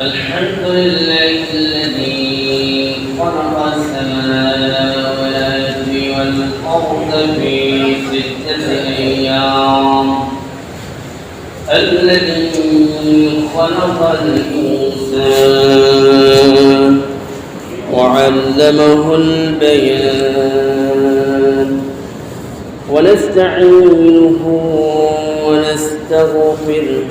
الحمد لله الذي خلق السماوات والأرض في ستة أيام. الذي خلق الإنسان وعلمه البيان. ونستعينه ونستغفره.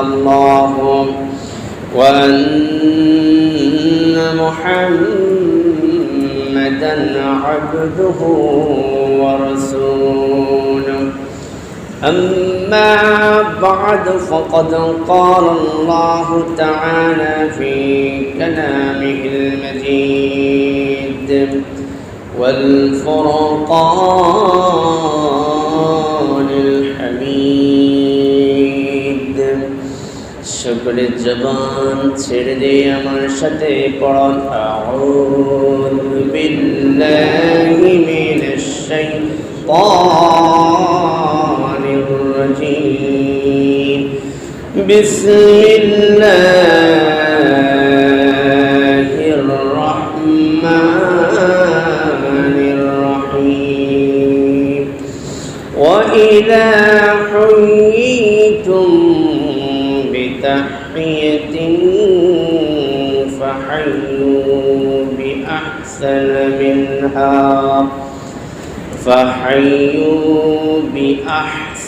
الله وأن محمدا عبده ورسوله. أما بعد فقد قال الله تعالى في كلامه المجيد والفرقان الحميد. সকলের জবান ছেড়ে দে আমার সাথে পড়ন। আউযু বিসমিল্লাহ।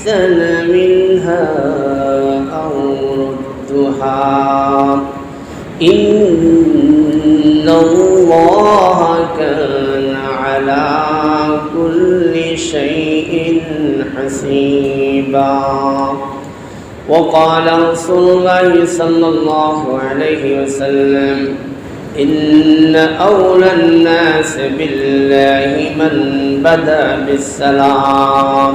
بأحسن منها أو ردها. إن الله كان على كل شيء حسيبا. وقال رسول الله صلى الله عليه وسلم إن أولى الناس بالله من بدا بالسلام.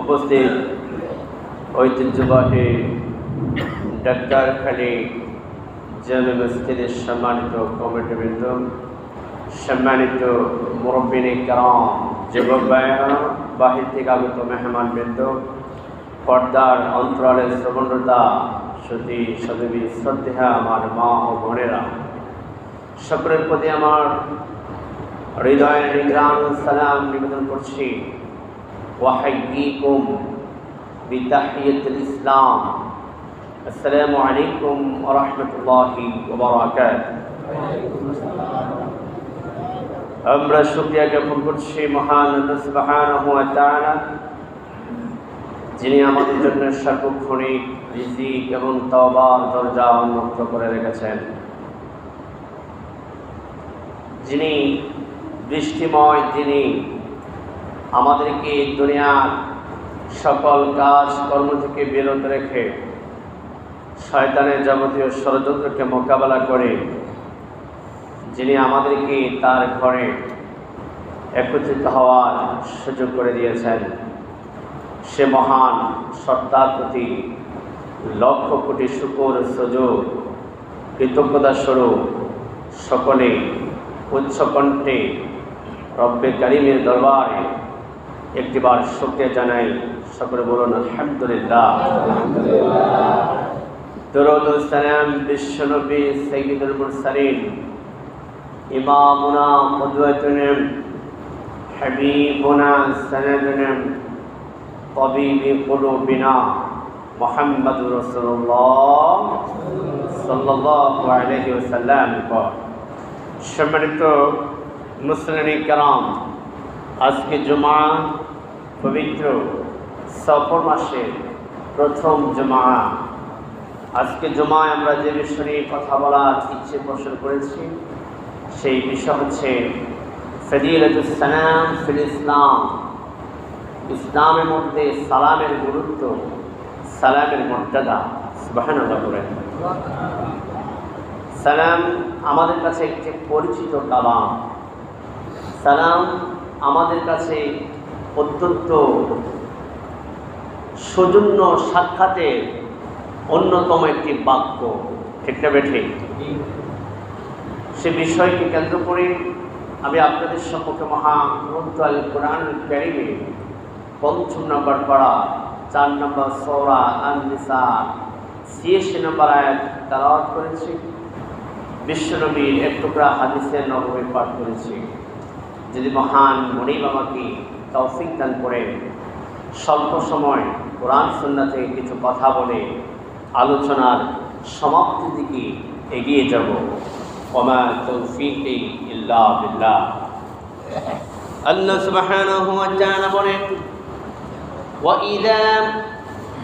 উপস্থিত ঐতিহ্যবাহী ডাক্তারখালী জামে মসজিদের সম্মানিত কমিটিবৃন্দ, সম্মানিত মুরব্বিনী কারণ যুবক ভাইয়েরা, বাহির থেকে আগত মেহমানবৃন্দ, পর্দার অন্তরালের শ্রবণতা সতী সদেবী, শ্রদ্ধা আমার মা ও বোনেরা। সকলের প্রতি আমার হৃদয়ের নিগ্রাম সালাম নিবেদন করছি। ওয়াহাইকুম বিতাহিয়াতুল ইসলাম। আসসালামু আলাইকুম ওয়া রাহমাতুল্লাহি ওয়া বারাকাতুহু। আমরা শুকরিয়া জ্ঞাপন করছি মহান আল্লাহ সুবহানাহু ওয়া তাআলা, যিনি আমাদের জন্য সার্বক্ষণিক রিজিক এবং তওবার দরজা উন্মুক্ত করে রেখেছেন। যিনি বৃষ্টিময় যিনি আমাদেরকে দুনিয়ার সকল কাজ কর্ম থেকে বিরত রেখে শয়তানের যাবতীয় ষড়যন্ত্রকে মোকাবেলা করে যিনি আমাদেরকে তার ঘরে একত্রিত হওয়ার সুযোগ করে দিয়েছেন। সে মহান সত্তার প্রতি লক্ষ কোটি শুকর, সুযোগ, কৃতজ্ঞতা স্বরূপ সকলে উচ্চকণ্ঠে রব্বে করিমের দরবারে একটি বার শুক্রিয়া জানাই। সকলে বলুন আলহামদুলিল্লাহ। দরুদুল সালাম বিশ্বনবী সৈয়দুল মুরসালিন। ইমামুনা মুদওয়াতুন হাবিবুনা সানাদুন তবিবি কুলুবিনা মোহাম্মদ রসুল্লাহ সাল্লাল্লাহু আলাইহি ওয়াসাল্লাম। সম্মানিত মুসলিম কারাম, আজকে জুমা পবিত্র সফর মাসের প্রথম জুমা। আজকে জুমায় আমরা যে বিষয় নিয়ে কথা বলার ইচ্ছে পোষণ করেছি, সেই বিষয় হচ্ছে ফদিলাম ফিল ইসলাম। ইসলামের মধ্যে সালামের গুরুত্ব, সালামের মর্যাদা সুবাহান করেন সালাম আমাদের কাছে একটি পরিচিত কালাম। সালাম আমাদের কাছে অত্যন্ত সৌজন্য সাক্ষাতের অন্যতম একটি বাক্য। ঠিক না বেঠে? সে বিষয়কে কেন্দ্র করে আমি আপনাদের সম্পর্কে মহা গ্রন্থ কোরআন ক্যারিমে পঞ্চম নম্বর পড়া, চার নম্বর সৌরা আননিসা, ছিয়াশি নম্বর আয়াত তালাওয়াত করেছি। বিশ্বনবীর এক টুকরা হাদিসের নবমী পাঠ করেছি। যদি মহান মনিব আমাকে তৌফিক দান করে স্বল্প সময় কোরআন সন্না থেকে কিছু কথা বলে আলোচনার সমাপ্তির দিকে এগিয়ে যাব ওমা তৌফিক ইল্লা বিল্লাহ আল্লাহ সুবহানাহু ওয়া তাআলা বলেন وإذا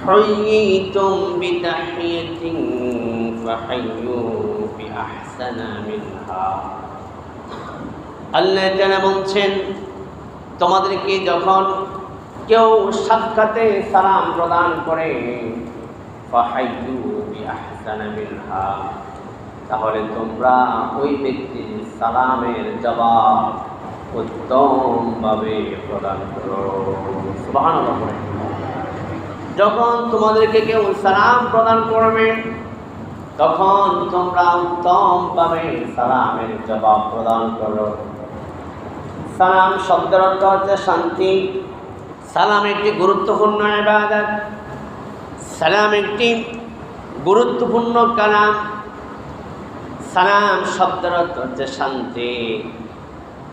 حييتم بتحية فحيوا بأحسن منها আল্লাহ তাআলা বলছেন, তোমাদেরকে যখন কেউ সাক্ষাতে সালাম প্রদান করে তাহলে তোমরা ওই ব্যক্তির সালামের জবাব উত্তমভাবে প্রদান করো। যখন তোমাদেরকে কেউ সালাম প্রদান করবে, তখন তোমরা উত্তমভাবে সালামের জবাব প্রদান করো। সালাম শব্দের অর্থ হচ্ছে শান্তি। সালাম একটি গুরুত্বপূর্ণ ইবাদত। সালাম একটি গুরুত্বপূর্ণ কালাম। সালাম শব্দের অর্থ হচ্ছে শান্তি।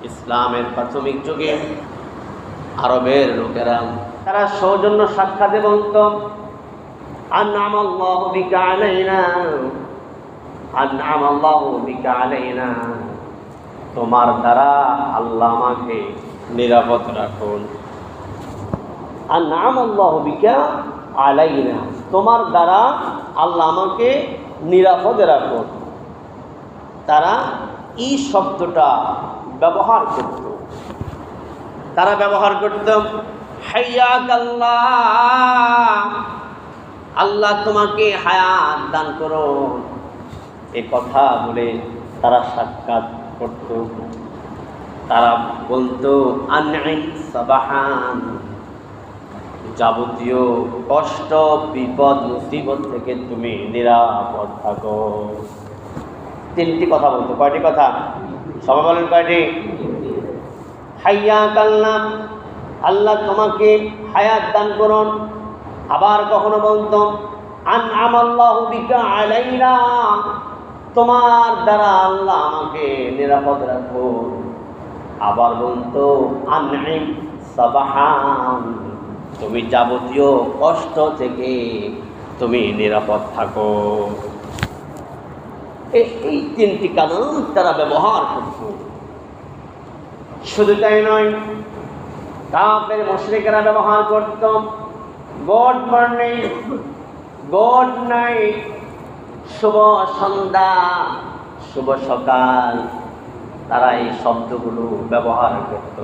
ইসলামের প্রাথমিক যুগে আরবের লোকেরা তারা সৌজন্য সাক্ষাতে বলত আন্নাম আল্লাহ বিকা আলাইনা। আন্নাম আল্লাহ বিকা আলাইনা। তোমার দ্বারা আল্লাহ আমাকে নিরাপদ রাখুন। আর নাম আল্লাহ বিকা আলাইনা, তোমার দ্বারা আল্লাহ আমাকে নিরাপদে রাখুন। তারা এই শব্দটা ব্যবহার করত। তারা ব্যবহার করত হাইয়াক আল্লাহ আল্লাহ তোমাকে হায়াত দান করো এ কথা বলে তারা সাক্ষাৎ করত। তারা বলতো যাবতীয় কষ্ট, বিপদ, মুসিবত থেকে তুমি নিরাপদ থাকো। তিনটি কথা বলতো। কয়টি কথা? সবাই বলেন কয়টি? হাইয়া কাল্লাম আল্লাহ তোমাকে হায়াত দান করুন। আবার কখনো বলতো আন বিকা তোমার দ্বারা আল্লাহ আমাকে নিরাপদ রাখো আবার বলতো সাবাহান, তুমি যাবতীয় কষ্ট থেকে তুমি নিরাপদ থাকো। এই তিনটি কারণ তারা ব্যবহার করত। শুধু তাই নয় কাপের মুশরিকেরা ব্যবহার করত। গুড মর্নিং গড নাইট শুভ সন্ধ্যা, শুভ সকাল। তারা এই শব্দগুলো ব্যবহার করত।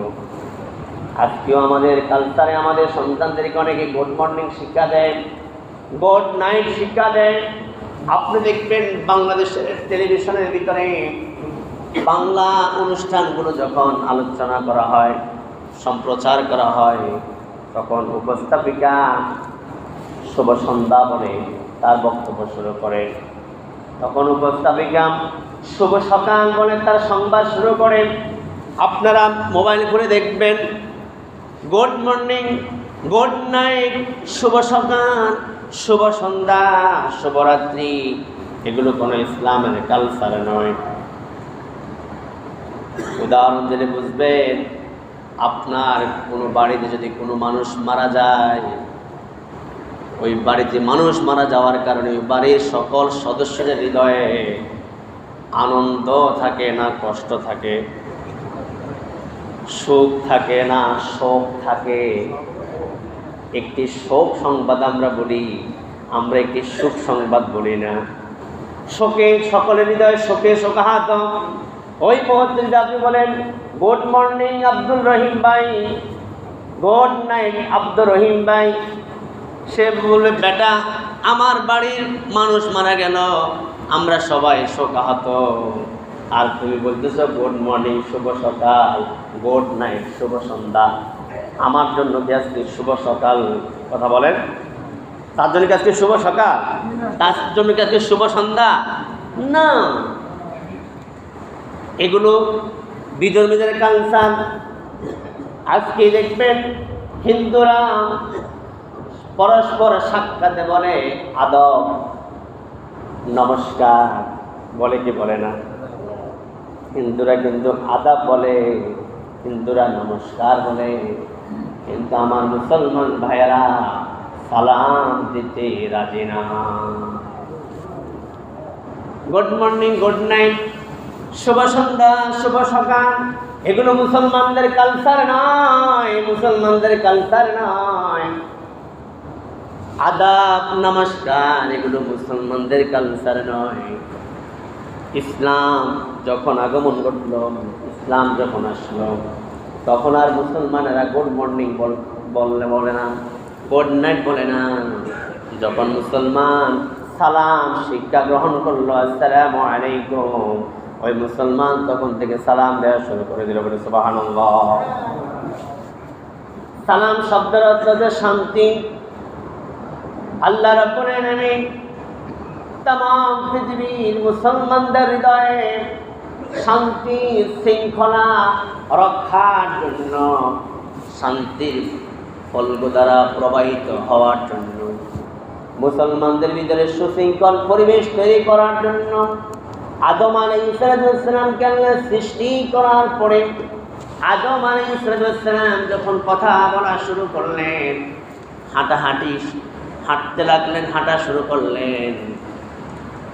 আজকেও আমাদের কালচারে আমাদের সন্তানদেরকে অনেকে গুড মর্নিং শিক্ষা দেয় গুড নাইট শিক্ষা দেয়। আপনি দেখবেন বাংলাদেশের টেলিভিশনের ভিতরে বাংলা অনুষ্ঠানগুলো যখন আলোচনা করা হয়, সম্প্রচার করা হয়, তখন উপস্থাপিকা শুভ সন্ধ্যা বলে তার বক্তব্য শুরু করে তখন উপস্থাপিকা শুভ সকাল বলে তার সংবাদ শুরু করেন। আপনারা মোবাইল খুলে দেখবেন, গুড মর্নিং, গুড নাইট, শুভ সকাল, শুভ সন্ধ্যা শুভরাত্রি এগুলো কোনো ইসলামের কালচার নয়। উদাহরণ দিলে বুঝবেন, আপনার কোনো বাড়িতে যদি কোনো মানুষ মারা যায় ওই বাড়িতে মানুষ মারা যাওয়ার কারণে ওই বাড়ির সকল সদস্যদের হৃদয়ে আনন্দ থাকে না, কষ্ট থাকে, সুখ থাকে না, শোক থাকে। একটি শোক সংবাদ আমরা বলি, আমরা একটি সুখ সংবাদ বলি না। শোকে, সকলের হৃদয়ে শোকে শোকাহাত। ওই মুহূর্তে আপনি বলেন, গুড মর্নিং আব্দুল রহিম ভাই, গুড নাইট আব্দুর রহিম ভাই। সে বলবে বেটা, আমার বাড়ির মানুষ মারা গেল। আমরা সবাই শোকাহত। আর তুমি বলতেছ, গুড মর্নিং, শুভ সকাল। গুড নাইট, শুভ সন্ধ্যা। আমার জন্য কি আজকে শুভ সকাল? কথা বলেন। তার জন্য কি আজকে শুভ সকাল? তার জন্য কি আজকে শুভ সন্ধ্যা? না। এগুলো বিধর্মীদের কালচার আজকে দেখবেন হিন্দুরা পরস্পর সাক্ষাতে বলে, আদব, নমস্কার। বলে কি বলে না? হিন্দুরা কিন্তু আদাব বলে, হিন্দুরা নমস্কার বলে। কিন্তু আমার মুসলমান ভাইয়েরা, সালাম দিতে রাজি না। Good morning, good night. শুভ সন্ধ্যা, শুভ সকাল। এগুলো মুসলমানদের কালচার নয়, মুসলমানদের কালচার নয়। আদাব, নমস্কার, এগুলো মুসলমানদের কালচার নয়। ইসলাম যখন আগমন ঘটল, ইসলাম যখন আসলো, তখন আর মুসলমানেরা গুড মর্নিং বললে বলে না, গুড নাইট বলে না। যখন মুসলমান সালাম, শিক্ষা গ্রহণ করল, আসসালাম আলাইকুম, ওই মুসলমান তখন থেকে সালাম দেওয়া শুরু করে দিল, বলে সুবহানাল্লাহ। সালাম শব্দের অর্থ হচ্ছে শান্তি আল্লাহ রাব্বুল আলামিন তাম পৃথিবীর মুসলমানদের হৃদয়ে শান্তি শৃঙ্খলা রক্ষার জন্য, শান্তির ফলগ দ্বারা প্রবাহিত হওয়ার জন্য, মুসলমানদের ভিতরে সুশৃঙ্খল পরিবেশ তৈরি করার জন্য, আদম আলাই ইসলামকে আল্লাহ সৃষ্টি করার পরে আদম আলাই ইসলাম যখন কথা বলা শুরু করলেন, হাঁটাহাঁটি হাঁটতে লাগলেন হাঁটা শুরু করলেন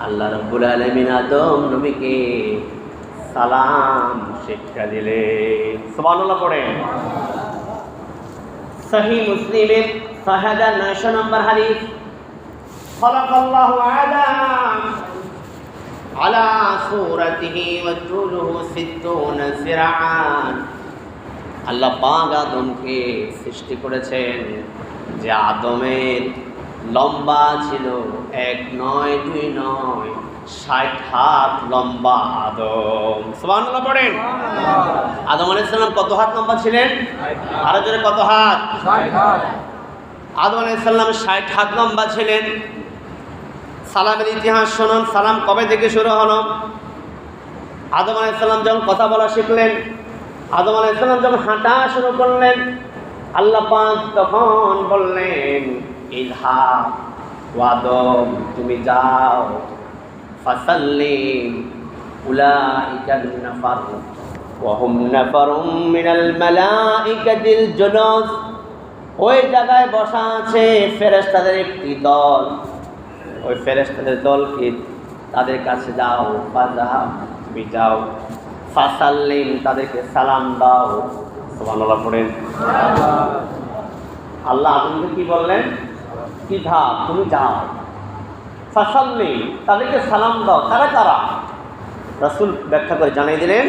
আল্লাহ রব্বুল আলমিন আদম নবীকে সালাম শিক্ষা দিলেন সুবহানাল্লাহ পড়েন সহি মুসলিমের ছয় হাজার নয়শো নম্বর হাদিস خلق الله آدم على صورته وطوله ستون ذراعا আল্লাহ পাক আদমকে সৃষ্টি করেছেন যে আদমের লম্বা ছিল এক নয় দুই নয় ষাট হাত লম্বা আদম। সুবহানাল্লাহ পড়েন। আদম আলাইহিস সালাম কত হাত লম্বা ছিলেন? আরও জোরে কত হাত। আদম আলাইহিস সালাম ষাট হাত লম্বা ছিলেন। সালামের ইতিহাস শুনুন সালাম কবে থেকে শুরু হলো? আদম আলাইহিস সালাম যখন কথা বলা শিখলেন আদম আলাইহিস সালাম যখন হাঁটা শুরু করলেন আল্লাহ পাক তখন বললেন ওয়াদম তুমি যাও। ফাসাল্লিম উলাইকা নাফার ওয়াহুম নাফারুম মিনাল মালাইকাতিল জুনুস। ওই জায়গায় বসা আছে ফেরেশতাদের একটি দল ওই ফেরেশতাদের দলকে তাদের কাছে যাও তুমি যাও। ফাসাল্লিম তাদেরকে সালাম দাও। সুবহানাল্লাহ পড়েন। আল্লাহ আপনাকে কি বললেন? কি ধা তুমি যাও। ফাসাল্লি তাদেরকে সালাম দাও। তারা কারা? রাসূল ব্যাখ্যা করে জানিয়ে দিলেন,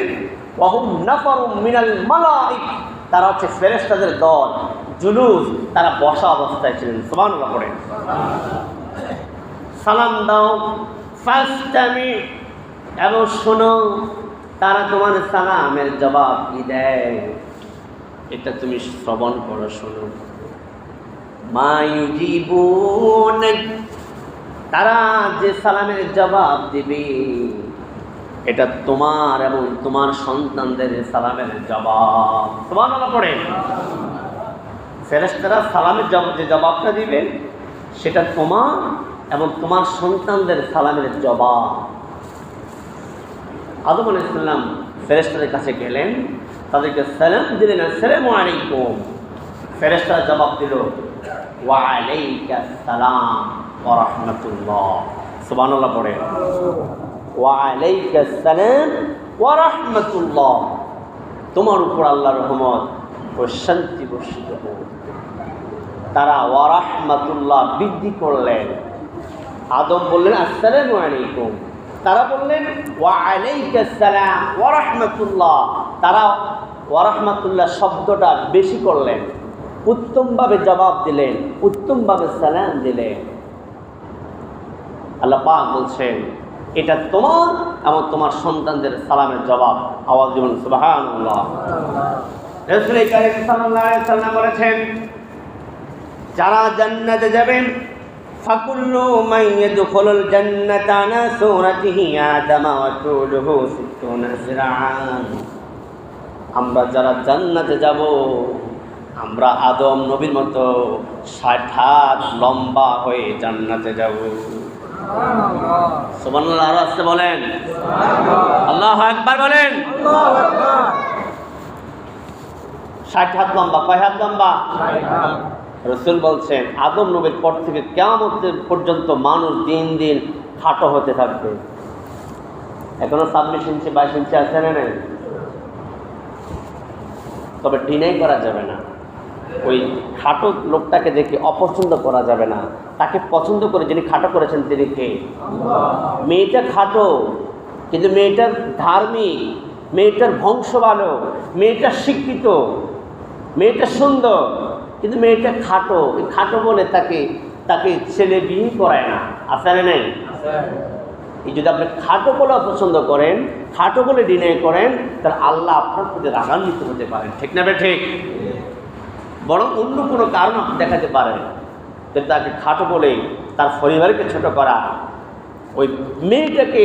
ওয়াহুম নাফারুম মিনাল মালাইক তারা হচ্ছে ফেরেশতাদের দল, জুলুস। তারা বসা অবস্থায় ছিলেন, সুবহানাল্লাহ পড়েন সালাম দাও ফাস্টামি এবং শোনো, তারা তোমার সালামের জবাব কি দেয়? এটা তুমি শ্রবণ করো, শোনো। তারা যে সালামের জবাব দিবে, এটা তোমার এবং তোমার সন্তানদের সালামের জবাব। সুবহানাল্লাহ পড়ে। ফেরেশতারা সালামের জবাব যে জবাবটা দিবে, সেটা তোমার এবং তোমার সন্তানদের সালামের জবাব। আদম আলাইসাল্লাম ফেরেস্তাদের কাছে গেলেন, তাদেরকে সালাম দিলেন, আসসালামু আলাইকুম। ফেরেস্তারা জবাব দিল তোমার উপর আল্লাহ রহমত ও শান্তি বর্ষিত হোক। তারা ওয়া রাহমাতুল্লাহ বৃদ্ধি করলেন। আদম বললেন, আসসালামু আলাইকুম। তারা বললেন ওয়া আলাইকা সালাম ওয়া রাহমাতুল্লাহ। তারা ওয়া রাহমাতুল্লাহ শব্দটা বেশি করলেন। উত্তমভাবে জবাব দিলেন, উত্তমভাবে সালাম দিলেন। আল্লাহ পাক বলছেন, এটা তোমার এবং তোমার সন্তানদের সালামের জবাব। আওয়াজ আলাইহি সাল্লাম বলেছেন, যারা জান্নাতে যাবেন, ফাকুল্লু মান ইয়াদখুলুল জান্নাতা আলা সূরাতিহি আদাম ওয়া তুলুহু সিত্তুনা জিরাআন আমরা যারা জান্নাতে যাব আমরা আদম নবীর মতো ষাট হাত লম্বা হয়ে জান্নাতে যাব। আরও আসতে বলেন। আল্লাহ একবার বলেন। ষাট হাত লম্বা, কয় হাত লম্বা? রসুল বলছেন, আদম নবীর পর থেকে কেমন পর্যন্ত মানুষ দিন দিন খাটো হতে থাকবে। এখনও ছাব্বিশ ইঞ্চি, বাইশ ইঞ্চি আছে না তবে ডিনাই করা যাবে না। ওই খাটো লোকটাকে দেখে অপছন্দ করা যাবে না। তাকে পছন্দ করে যিনি খাটো করেছেন তিনি কে? মেয়েটা খাটো, কিন্তু মেয়েটার ধার্মিক, মেয়েটার বংশ ভালো মেয়েটা শিক্ষিত, মেয়েটা সুন্দর, কিন্তু মেয়েটা খাটো। খাটো বলে তাকে তাকে ছেলে বিয়ে করায় না। আসলে নেই? যদি আপনি খাটো বলে অপছন্দ করেন, খাটো বলে ডিনাই করেন, তাহলে আল্লাহ আপনার প্রতি রাগান্বিত হতে পারেন। ঠিক না বে ঠিক? বরং অন্য কোনো কারণ দেখাতে পারেন। যে তাকে খাটো বলে তার পরিবারকে ছোট করা, ওই মেয়েটাকে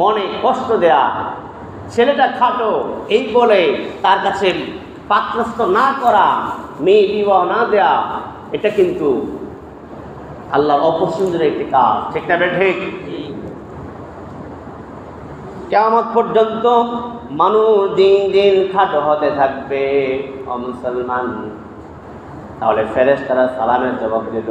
মনে কষ্ট দেয়া, ছেলেটা খাটো, এই বলে তার কাছে পাত্রস্থ না করা, মেয়ে বিবাহ না দেয়া, এটা কিন্তু আল্লাহর অপছন্দের একটি কাজ। ঠিক না ঠিক? কেমন পর্যন্ত মানুষ দিন দিন খাটো হতে থাকবে। ও মুসলমান। তাহলে ফেরেস তারা সালামের জবাব দিল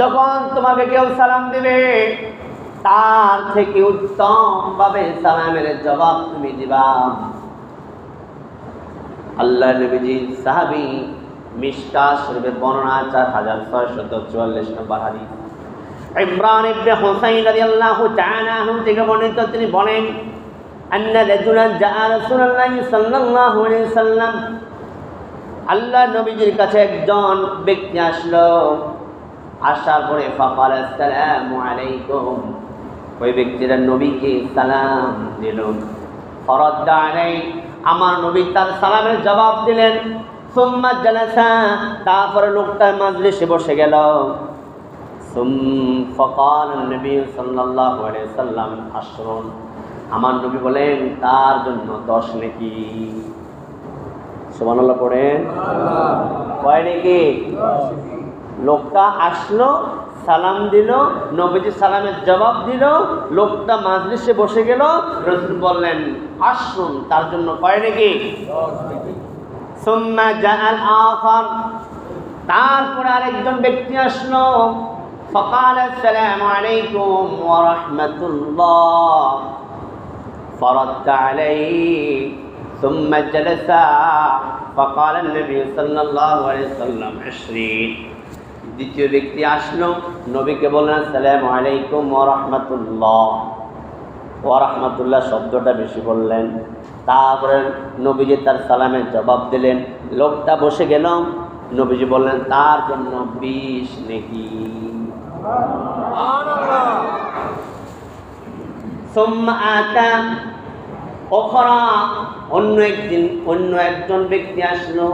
যখন তোমাকে কেউ সালাম দিবে, তার থেকে উত্তম ভাবে সালামের জবাব তুমি দিবা। আল্লাহ নবীজি, সাহাবি শরীফের বর্ণনা চার হাজার ছয়শত চুয়াল্লিশ নম্বর হাদিস। ইমরান ইবনে হুসাইন রাদিয়াল্লাহু তাআলা আনহু থেকে বর্ণিত তিনি বলেন, আন্না রাসূলুল্লাহ সাল্লাল্লাহু আলাইহি সাল্লাম। আল্লাহ নবীজির কাছে একজন ব্যক্তি আসলো, আসার পরে ফাকাল আসসালামু আলাইকুম। ওই ব্যক্তিরা নবীকে সালাম দিল। ফরদ্দ আলাই আমার নবী তার সালামের জবাব দিলেন। সুম্মা জালাসা, তারপরে লোকটা মাজলিসে বসে গেল। ফকাল নবী সাল্লাল্লাহু আলাইহি সাল্লাম আশরুন। আমার নবী বলেন, তার জন্য দশ নাকি। সুবহানাল্লাহ পড়েন। কয় নাকি? লোকটা আসলো, সালাম দিল, নবীজি সালামের জবাব দিল, লোকটা মাজলিসে বসে গেল, রসুল বললেন আসুন তার জন্য কয় নাকি? সুম্মা জাআল আখার তারপরে আরেকজন ব্যক্তি আসলো فقال السلام عليكم ورحمة الله فرد عليه ثم جلس فقال النبي صلى الله عليه وسلم عشرين দ্বিতীয় ব্যক্তি আসলো নবীকে বললেন আসসালামু আলাইকুম ওয়া রাহমাতুল্লাহ ওয়া রাহমাতুল্লাহ শব্দটা বেশি বললেন তারপরে নবীজি তার সালামের জবাব দিলেন লোকটা বসে গেল নবীজি বললেন তার জন্য বিষ নেকি অন্য একদিন, অন্য একজন ব্যক্তি আসলো।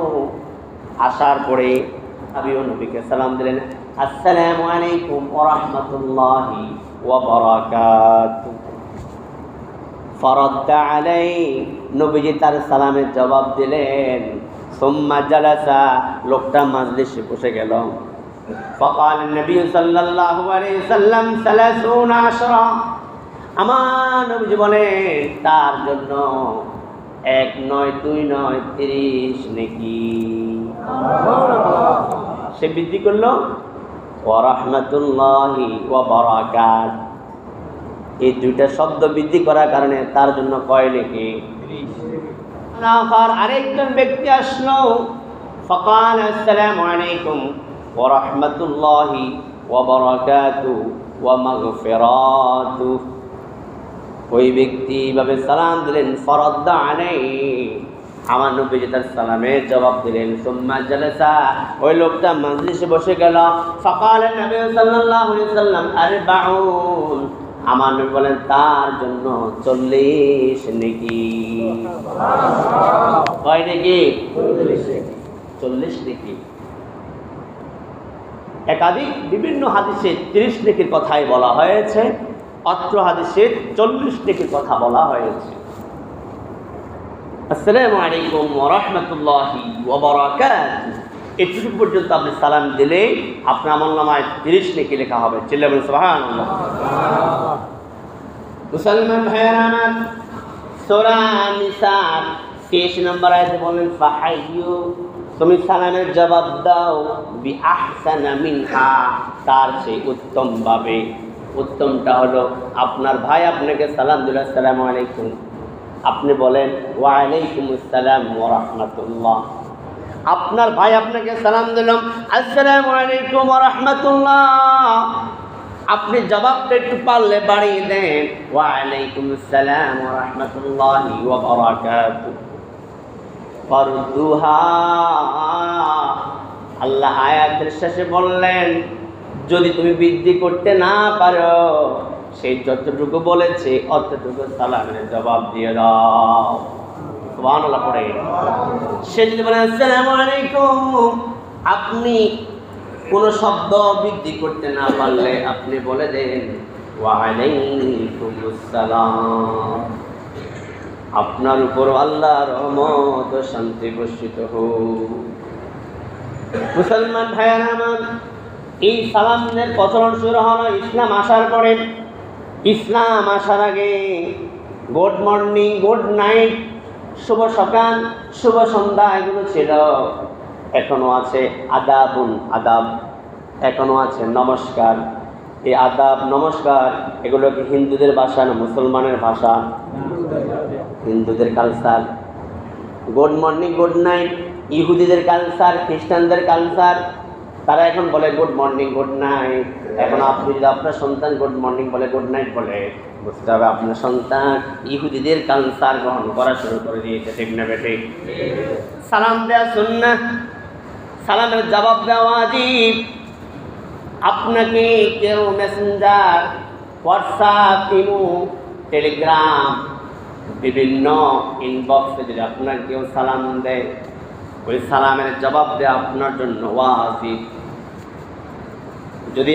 আসার পরে আবিও নবীকে সালাম দিলেন, আসসালামু আলাইকুম ওয়া রাহমাতুল্লাহি ওয়া বারাকাতুহু। ফরদ্দ তার সালামের জবাব দিলেন, সুম্মা জালাসা। লোকটা মাজলিসে বসে গেল। فقال النبي صلى الله عليه وسلم ثلاثون عشرة আমার নবীজি বলেন তার জন্য এক নয় দুই নয় তিরিশ নাকি সে বৃদ্ধি করলো ওরহমতুল্লাহি ওবরাকাত এই দুইটা শব্দ বৃদ্ধি করার কারণে তার জন্য কয় নাকি আখার আরেকজন ব্যক্তি আসলো ফকাল আসসালামু আলাইকুম ওয়া বারাকাতু ওয়া মাগফিরাতু। ওই ব্যক্তি এইভাবে সালাম দিলেন ফরদ্দা আলাই আমার নবী তার সালামের জবাব দিলেন সুম্মা জালাসা। ওই লোকটা মজলিসে বসে গেল ফকাল নবী সাল্লাল্লাহু আলাইহি সাল্লাম আরবাউন। আমার নবী বলেন তার জন্য চল্লিশ নাকি। কয় নাকি। চল্লিশ নাকি। একাধিক বিভিন্ন হাদিসে তিরিশ নেকির কথাই বলা হয়েছে, অত্র হাদিসে চল্লিশ নেকির কথা বলা হয়েছে। আসসালামু আলাইকুম ওরহমতুল্লাহি এটুকু পর্যন্ত আপনি সালাম দিলে আপনার আমল নামায় তিরিশ নেকি লেখা হবে। চিল্লাবেন সুবহান মুসলমান ভাইয়ের সোরা নিসার তেইশ নম্বর আয়তে বলেন, ফাহাইয়ু তুমি সালামের জবাব দাও বি মিনহা, তার সেই উত্তম ভাবে। উত্তমটা হলো, আপনার ভাই আপনাকে সালাম দিল, আসসালামু আলাইকুম। আপনি বলেন ওয়ালাইকুম আসসালাম ওয়া রাহমাতুল্লাহ আপনার ভাই আপনাকে সালাম দিলাম আসসালামু আলাইকুম ওয়া রাহমাতুল্লাহ আপনি জবাবটা একটু পারলে বাড়িয়ে দেন ওয়ালাইকুম আসসালাম ওয়া রাহমাতুল্লাহি ওয়া বারাকাতুহু ফারদুহা আল্লাহ আয়াতের শেষে বললেন, যদি তুমি বৃদ্ধি করতে না পারো, সেই যতটুকু বলেছে অতটুকু সালামের জবাব দিয়ে দাও। সুবহানাল্লাহ পড়ে। সে যদি বলে, আসসালামু আলাইকুম, আপনি কোন শব্দ বৃদ্ধি করতে না পারলে আপনি বলে দেন ওয়ালাইকুম আসসালাম আপনার উপর আল্লাহ রহমত শান্তি বর্ষিত হোক। মুসলমান ভাইয়ার আমার, এই সালামের প্রচলন শুরু হলো ইসলাম আসার পরে। ইসলাম আসার আগে গুড মর্নিং, গুড নাইট, শুভ সকাল, শুভ সন্ধ্যা, এগুলো ছিল। এখনও আছে আদাবুন আদাব, এখনও আছে নমস্কার। এই আদাব, নমস্কার, এগুলো কি হিন্দুদের ভাষা না মুসলমানের ভাষা? হিন্দুদের culture good morning good night ইহুদিদের কালচার খ্রিস্টানদের কালচার তারা এখন বলে গুড মর্নিং গুড নাইট এখন আপনি যদি আপনার সন্তান গুড মর্নিং বলে গুড নাইট বলে, বুঝতে হবে আপনার সন্তান ইহুদিদের কালচার গ্রহণ করা শুরু করে দিয়েছে, ঠিক না বেঠে? সালাম দেওয়া সুন্না সালামের জবাব দেওয়া আজীব আপনাকে কেউ মেসেঞ্জার হোয়াটসঅ্যাপ ইমো টেলিগ্রাম বিভিন্ন ইনবক্সে যদি আপনার কেউ সালাম দেয়, ওই সালামের জবাব দেয় আপনার জন্য ওয়াজিব। যদি